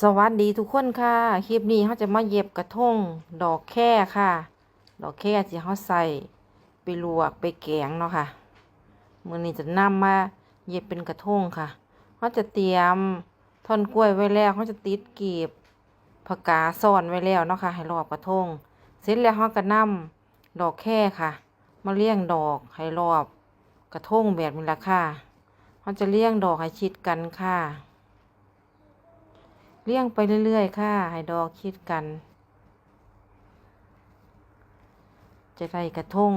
สวัสดีทุกคนค่ะ คลิปนี้เขาจะมาเย็บกระทงดอกแค่ค่ะ ดอกแค่ที่เขาใส่ไปลวกไปแกงเนาะค่ะมือนี้จะนำมาเย็บเป็นกระทงค่ะเขาจะเตรียมท่อนกล้วยไว้แล้วเขาจะติดกีบผักกาซ่อนไว้แล้วเนาะค่ะ ให้รอบกระทง เสร็จแล้วเขาก็นำดอกแค่ค่ะ มาเลี้ยงดอกให้รอบกระทงแบบนี้ละค่ะเขาจะเลี้ยงดอกให้ชิดกันค่ะ เลี้ยงไปเรื่อยๆ ค่ะ ให้ดอกคิดกัน จะได้กระทง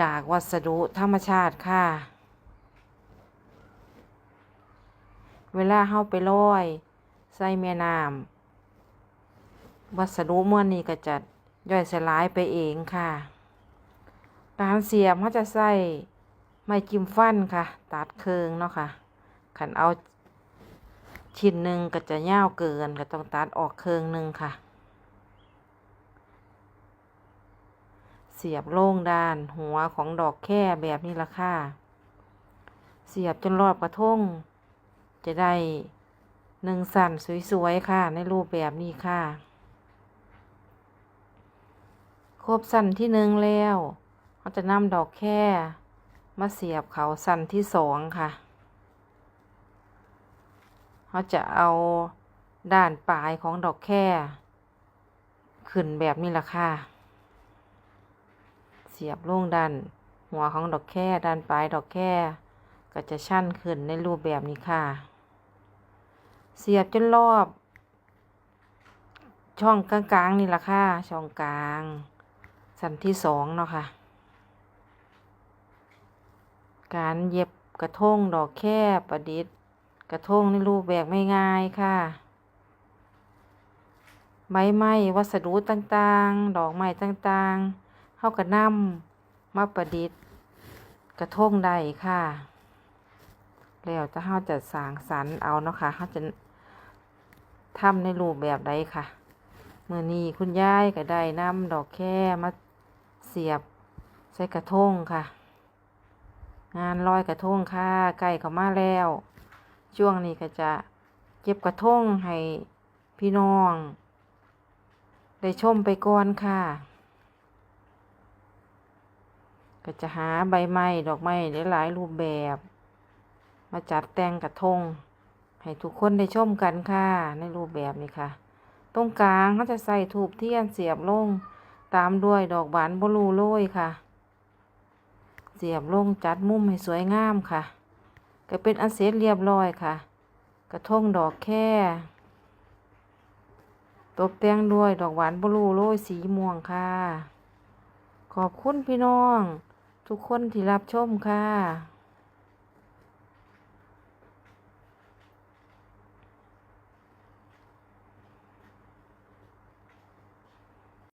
จากวัสดุธรรมชาติค่ะ เวลาเฮาไปลอย ใส่แม่น้ำวัสดุม้วนนี้ก็จะย่อยสลายไปเองค่ะการเสียบเขาจะใส่ไม้จิ้มฟันค่ะ ตัดเคืองเนาะค่ะขันเอา ชิ้นหนึ่งก็จะยาวเกินก็ต้องตัดออกเครื่องหนึ่งค่ะ เสียบโล่งด้านหัวของดอกแค่แบบนี้ละค่ะ เสียบจนรอบกระทง จะได้หนึ่งสั่นสวยๆ ค่ะ ในรูปแบบนี้ค่ะ ครบสั่นที่หนึ่งแล้วเขาจะนำดอกแค่มาเสียบเขาสั่นที่สองค่ะ เขาจะเอาด้านปลายของดอกแค่ ขึ้นแบบนี้ละค่ะ เสียบลงด้านหัวของดอกแค่ด้านปลายดอกแค่ก็จะชั่นขึ้นในรูปแบบนี้ค่ะ เสียบจนรอบ ช่องกลางๆนี่ละค่ะ ช่องกลาง สันที่สองเนาะค่ะ การเย็บกระทงดอกแค่ประดิษฐ์ กระทงในรูปแบบไม่ง่ายค่ะใบไม้วัสดุต่างๆ ดอกไม้ต่างๆเข้ากับน้ำมาประดิษฐ์ กระทงได้ค่ะ แล้วจะเข้าจะสางสรรเอาเนาะค่ะเขาจะทำในรูปแบบใดค่ะเมื่อนี้คุณยายก็ได้นำดอกแค่มาเสียบใส่กระทงค่ะ งานลอยกระทงค่ะใกล้เข้ามาแล้ว ช่วงนี้ก็จะเก็บกระทงให้พี่น้อง ได้ชมไปก่อนค่ะ ก็จะหาใบไม้ดอกไม้หลายๆรูปแบบ มาจัดแต่งกระทง ให้ทุกคนได้ชมกันค่ะ ในรูปแบบนี้ค่ะ ตรงกลางเขาจะใส่ถูบเทียนเสียบลง ตามด้วยดอกบานบลูโรยค่ะ เสียบลงจัดมุมให้สวยงามค่ะ ก็เป็นอันเสร็จเรียบร้อยค่ะ กระทงดอกแค่ตกแต่งด้วยดอกหวานบลูโรยสีม่วงค่ะ ขอบคุณพี่น้อง ทุกคนที่รับชมค่ะ